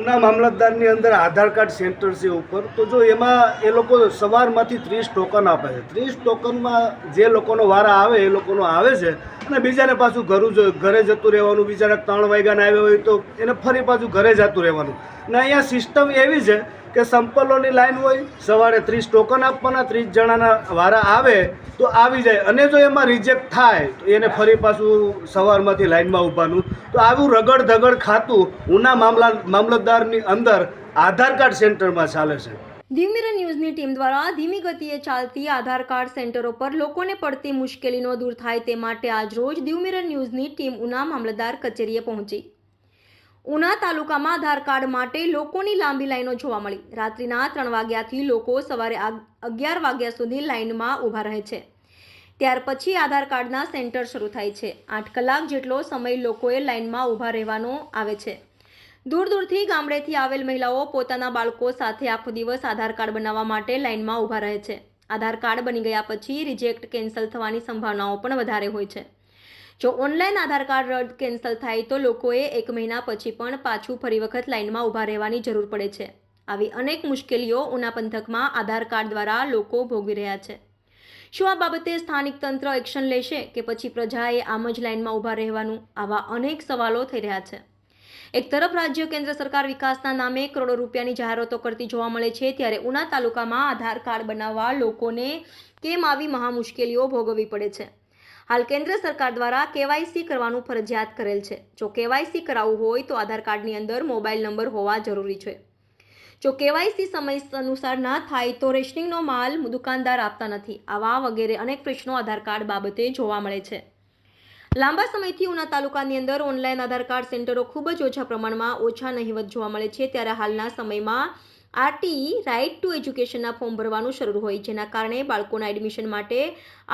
ઉના મામલતદારની અંદર આધાર card centre છે ઉપર, તો જો એમાં એ લોકો સવારમાંથી ત્રીસ ટોકન આપે છે. ત્રીસ ટોકનમાં જે લોકોનો વારા આવે, એ લોકોનો આવે છે. અને બીજાને પાછું ઘરું ઘરે જતું રહેવાનું, બીજાને ત્રણ વાગ્યાને આવ્યા હોય તો એને ફરી પાછું ઘરે જતું રહેવાનું. ને અહીંયા સિસ્ટમ એવી છે કે સંપલોની લાઈન હોય, સવારે ત્રીસ ટોકન આપવાના, ત્રીસ જણાના વારા આવે તો આવી જાય. અને જો એમાં રિજેક્ટ થાય, તો એને ફરી પાછું સવારમાંથી લાઈનમાં ઊભાનું. તો આવું રગડ ધગડ ખાતું ઉના મામલા મામલતદારની અંદર આધાર કાર્ડ સેન્ટરમાં ચાલે છે. ધીમીર ન્યૂઝની ટીમ દ્વારા ધીમી ગતિએ ચાલતી આધાર કાર્ડ સેન્ટરો પર લોકોને પડતી મુશ્કેલીનો દૂર થાય તે માટે આજરોજ દીવમીરન ન્યૂઝની ટીમ ઉના મામલતદાર કચેરીએ પહોંચી. ઉના તાલુકામાં આધાર કાર્ડ માટે લોકોની લાંબી લાઈનો જોવા મળી. રાત્રિના ત્રણ વાગ્યાથી લોકો સવારે અગિયાર વાગ્યા સુધી લાઈનમાં ઊભા રહે છે. ત્યાર પછી આધાર કાર્ડના સેન્ટર શરૂ થાય છે. આઠ કલાક જેટલો સમય લોકોએ લાઈનમાં ઊભા રહેવાનો આવે છે. દૂર દૂરથી ગામડેથી આવેલ મહિલાઓ પોતાના બાળકો સાથે આખો દિવસ આધાર કાર્ડ બનાવવા માટે લાઇનમાં ઊભા રહે છે. આધાર કાર્ડ બની ગયા પછી રિજેક્ટ, કેન્સલ થવાની સંભાવનાઓ પણ વધારે હોય છે. જો ઓનલાઈન આધાર કાર્ડ રદ, કેન્સલ થાય તો લોકોએ એક મહિના પછી પણ પાછું ફરી વખત લાઇનમાં ઊભા રહેવાની જરૂર પડે છે. આવી અનેક મુશ્કેલીઓ ઉના પંથકમાં આધાર કાર્ડ દ્વારા લોકો ભોગવી રહ્યા છે. શું આ બાબતે સ્થાનિક તંત્ર એક્શન લેશે કે પછી પ્રજાએ આમ જ લાઇનમાં ઊભા રહેવાનું? આવા અનેક સવાલો થઈ રહ્યા છે. એક તરફ રાજ્ય કેન્દ્ર સરકાર વિકાસના નામે કરોડો રૂપિયાની જાહેરાતો કરતી જોવા મળે છે, ત્યારે ઉના તાલુકામાં આધાર કાર્ડ બનાવવા લોકોને કેમ આવી મહા મુશ્કેલીઓ ભોગવવી પડે છે? હાલ કેન્દ્ર સરકાર દ્વારા કેવાયસી કરવાનું ફરજિયાત કરેલ છે. જો કેવાયસી કરાવવું હોય તો આધાર કાર્ડની અંદર મોબાઈલ નંબર હોવા જરૂરી છે. જો કેવાયસી સમય અનુસાર ના થાય તો રેશનિંગનો માલ દુકાનદાર આપતા નથી. આવા વગેરે અનેક પ્રશ્નો આધાર કાર્ડ બાબતે જોવા મળે છે. લાંબા સમયથી ઉના તાલુકાની અંદર ઓનલાઈન આધાર કાર્ડ સેન્ટરો ખૂબ જ ઓછા પ્રમાણમાં ઓછા નહિવત જોવા મળે છે. ત્યારે હાલના સમયમાં આરટીઈ રાઇટ ટુ એજ્યુકેશનના ફોર્મ ભરવાનું શરૂ હોય, જેના કારણે બાળકોના એડમિશન માટે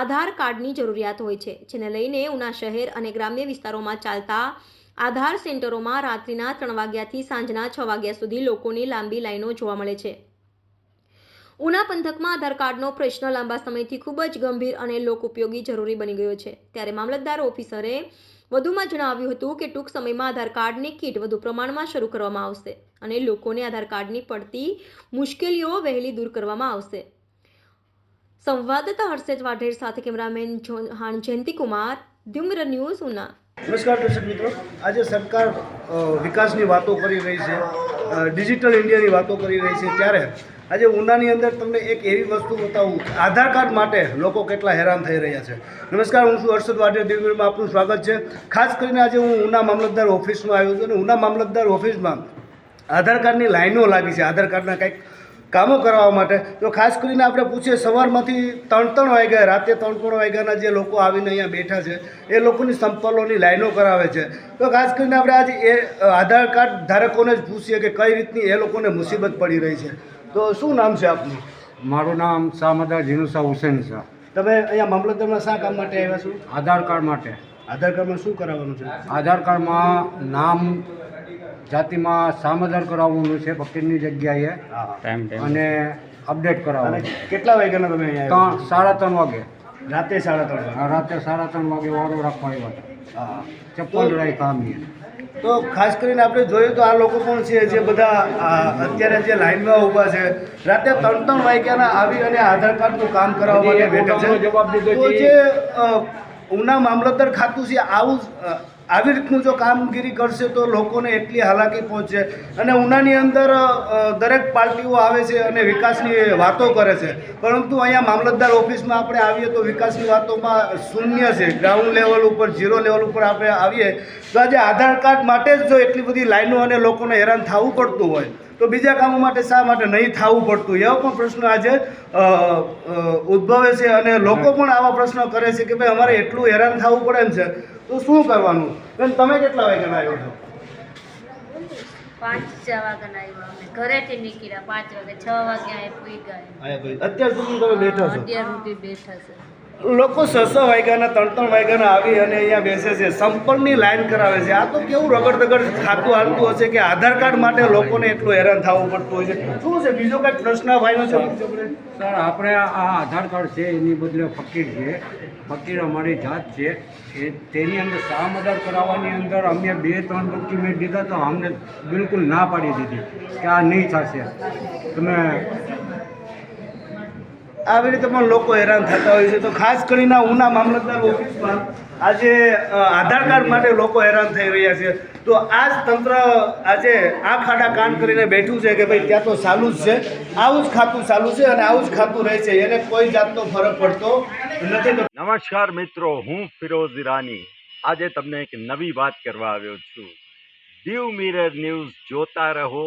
આધાર કાર્ડની જરૂરિયાત હોય છે. જેને લઈને ઉના શહેર અને ગ્રામ્ય વિસ્તારોમાં ચાલતા આધાર સેન્ટરોમાં રાત્રિના ત્રણ વાગ્યાથી સાંજના છ વાગ્યા સુધી લોકોની લાંબી લાઈનો જોવા મળે છે. ઉના પંથકમાં આધાર કાર્ડનો પ્રશ્ન લાંબા સમયથી ખૂબ જ ગંભીર અને લોક ઉપયોગી જરૂરી બની ગયો છે. ત્યારે મામલતદાર ઓફિસરે વધુમાં જણાવ્યું હતું કે ટૂંક સમયમાં આધાર કાર્ડની કીટ વધુ પ્રમાણમાં શરૂ કરવામાં આવશે અને લોકોને આધાર કાર્ડની પડતી મુશ્કેલીઓ વહેલી દૂર કરવામાં આવશે. સંવાદદાતા હર્ષેજ વાઢેર સાથે કેમેરામેન હાણ જયંતિકુમાર ધ્યુમ્ર ન્યૂઝ ઉના. નમસ્કાર દર્શક મિત્રો. આજે સરકાર વિકાસની વાતો કરી રહી છે ડિજિટલ ઇન્ડિયાની વાતો કરી રહી છે. ત્યારે આજે ઉનાની અંદર તમને એક એવી વસ્તુ બતાવું. આધાર કાર્ડ માટે લોકો કેટલા હેરાન થઈ રહ્યા છે. નમસ્કાર, હું છું હર્ષદ વાઢેર દિવ્યમાં આપનું સ્વાગત છે. ખાસ કરીને આજે હું ઉના મામલતદાર ઓફિસમાં આવ્યો છું અને ઉના મામલતદાર ઓફિસમાં આધાર કાર્ડની લાઈનો લાગી છે, આધાર કાર્ડના કંઈક કામો કરવા માટે. તો ખાસ કરીને આપણે પૂછીએ, સવારમાંથી ત્રણ ત્રણ વાગ્યા, રાતે ત્રણ ત્રણ વાગ્યાના જે લોકો આવીને અહીંયા બેઠા છે, એ લોકોની સંપલોની લાઈનો કરાવે છે. તો ખાસ કરીને આપણે આજે એ આધાર કાર્ડ ધારકોને જ પૂછીએ કે કઈ રીતની એ લોકોને મુસીબત પડી રહી છે. તો શું નામ છે આપનું? મારું નામ સામદાર જીનુસા હુસેન છે. તમે અહીંયા મામલતદારના શા કામ માટે આવ્યા છો? આધાર કાર્ડ માટે. આધાર કાર્ડમાં શું કરાવવાનું છે? આધાર કાર્ડમાં નામ જાતિમાં સામદાર કરાવવાનું છે ફકીરની જગ્યાએ. અને અપડેટ કરાવવાનું. કેટલા વાગ્યાના તમે અહીંયા ત્રણ સાડા ત્રણ વાગે. રાતે સાડા ત્રણ વાગે. આ રાતે સાડા ત્રણ વાગે વારો રાખવા આવ્યા ચપ્પલ લડાઈ કામી તો ખાસ કરીને આપણે જોઈએ તો આ લોકો પણ છે જે બધા અત્યારે જે લાઈનમાં ઊભા છે રાતે ત્રણ ત્રણ વાગ્યાના આવી અને આધાર કાર્ડનું કામ કરાવવા માટે બેઠા છે. તો જે ઉના મામલતદાર ખાતું છે આવું આવી રીતનું જો કામગીરી કરશે તો લોકોને એટલી હાલાકી પહોંચશે. અને ઉનાની અંદર દરેક પાર્ટીઓ આવે છે અને વિકાસની વાતો કરે છે. પરંતુ અહીંયા મામલતદાર ઓફિસમાં આપણે આવીએ તો વિકાસની વાતોમાં શૂન્ય છે. ગ્રાઉન્ડ લેવલ ઉપર, ઝીરો લેવલ ઉપર આપણે આવીએ તો આજે આધાર કાર્ડ માટે જ જો એટલી બધી લાઈનો અને લોકોને હેરાન થવું પડતું હોય તો બીજા કામો માટે શા માટે નહીં થવું પડતું? એવો પણ પ્રશ્ન આજે ઉદ્ભવે છે અને લોકો પણ આવા પ્રશ્નો કરે છે કે ભાઈ અમારે એટલું હેરાન થવું પડે એમ છે. તો શું કરવાનું? બેન તમે કેટલા વાગ્યાના આવ્યો છો? ગયા. હા ભાઈ અત્યાર સુધી તમે બેઠા છો. લોકો છ છ વાગ્યાના, ત્રણ ત્રણ વાગ્યાના આવી અને અહીંયા બેસે છે. સંપર્કની લાઈન કરાવે છે. આ તો કેવું રગડ દગડ ખાતું હાલતું હશે કે આધાર કાર્ડ માટે લોકોને એટલું હેરાન થવું પડતું હોય છે. શું છે? બીજો કાંઈ પ્રશ્ન ભાઈનો છે? સર, આપણે આ આધાર કાર્ડ છે, એની બદલે ફકીર છે. ફકીર અમારી જાત છે. એ તેની અંદર સામ આધાર કરાવવાની અંદર અમે બે, ત્રણ ડોક્યુમેન્ટ દીધા તો અમને બિલકુલ ના પાડી દીધી કે આ નહીં થશે. તમે આવી રીતે પણ લોકો હેરાન થતા હોય છે. તો ખાસ કરીને ઉના મામલતદાર ઓફિસમાં આજે આધાર કાર્ડ માટે લોકો હેરાન થઈ રહ્યા છે. તો આ જ તંત્ર આજે આ ખાડા કાન કરીને બેઠું છે કે ભાઈ ત્યાં તો ચાલુ જ છે. આવું જ ખાતું ચાલુ છે અને આવું જ ખાતું રહે છે. એને કોઈ જાતનો ફરક પડતો નથી. નમસ્કાર મિત્રો, હું ફિરોઝ ઈરાની. આજે તમને એક નવી વાત કરવા આવ્યો છું. દીવ મિરર ન્યૂઝ જોતા રહો